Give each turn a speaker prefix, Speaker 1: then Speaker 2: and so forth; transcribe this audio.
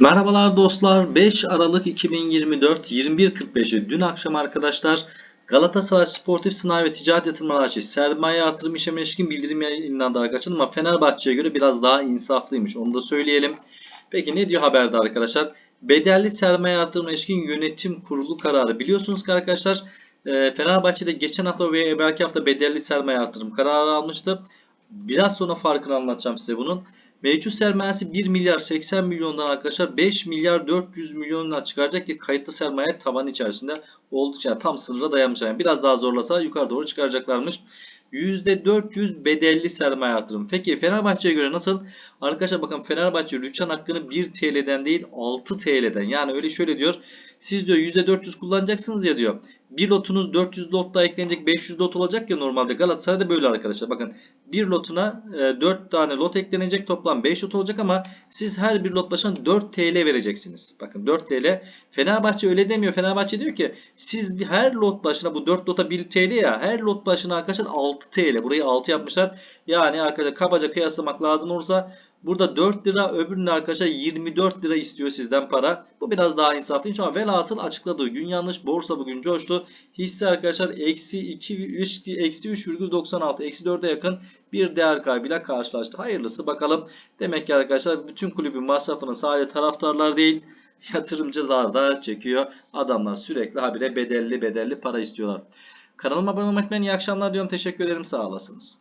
Speaker 1: Merhabalar dostlar. 5 Aralık 2024 21.45'i dün akşam arkadaşlar Galatasaray Sportif Sanayi ve Ticaret Yatırımları AŞ sermaye artırım işlemine ilişkin bildirim yayınlandı arkadaşlar ama Fenerbahçe'ye göre biraz daha insaflıymış. Onu da söyleyelim. Peki ne diyor haberde arkadaşlar? Bedelli sermaye artırımına ilişkin yönetim kurulu kararı. Biliyorsunuz ki arkadaşlar e, Fenerbahçe'de geçen hafta ve belki hafta bedelli sermaye artırım kararı almıştı. Biraz sonra farkını anlatacağım size bunun. Mevcut sermayesi 1 milyar 80 milyondan arkadaşlar 5 milyar 400 milyondan çıkaracak ki kayıtlı sermaye tavan içerisinde oldukça yani tam sınıra dayanmış. Yani biraz daha zorlasa yukarı doğru çıkaracaklarmış. %400 bedelli sermaye artırım. Peki Fenerbahçe'ye göre nasıl? Arkadaşlar bakın Fenerbahçe rüçhan hakkını 1 TL'den değil 6 TL'den. Yani öyle şöyle diyor. Siz diyor %400 kullanacaksınız ya diyor. Bir lotunuz 400 lot daha eklenecek 500 lot olacak ya normalde. Galatasaray'da böyle arkadaşlar. Bakın bir lotuna e, 4 tane lot eklenecek toplam 5 lot olacak ama siz her bir lot başına 4 TL vereceksiniz. Bakın 4 TL. Fenerbahçe öyle demiyor. Fenerbahçe diyor ki siz her lot başına bu 4 lota 1 TL ya her lot başına arkadaşlar 6 TL. Burayı 6 yapmışlar. Yani arkadaşlar kabaca kıyaslamak lazım olursa Burada 4 lira öbüründe arkadaşlar 24 lira istiyor sizden para. Bu biraz daha insaflıymış ama velhasıl açıkladığı gün yanlış. Borsa bugün coştu. Hisse arkadaşlar eksi 2, 3, eksi 3,96 eksi 4'e yakın bir değer kaybıyla karşılaştı. Hayırlısı bakalım. Demek ki arkadaşlar bütün kulübün masrafını sadece taraftarlar değil yatırımcılar da çekiyor. Adamlar sürekli habire bedelli bedelli para istiyorlar. Kanalıma abone olmak için iyi akşamlar diyorum. Teşekkür ederim. Sağ olasınız.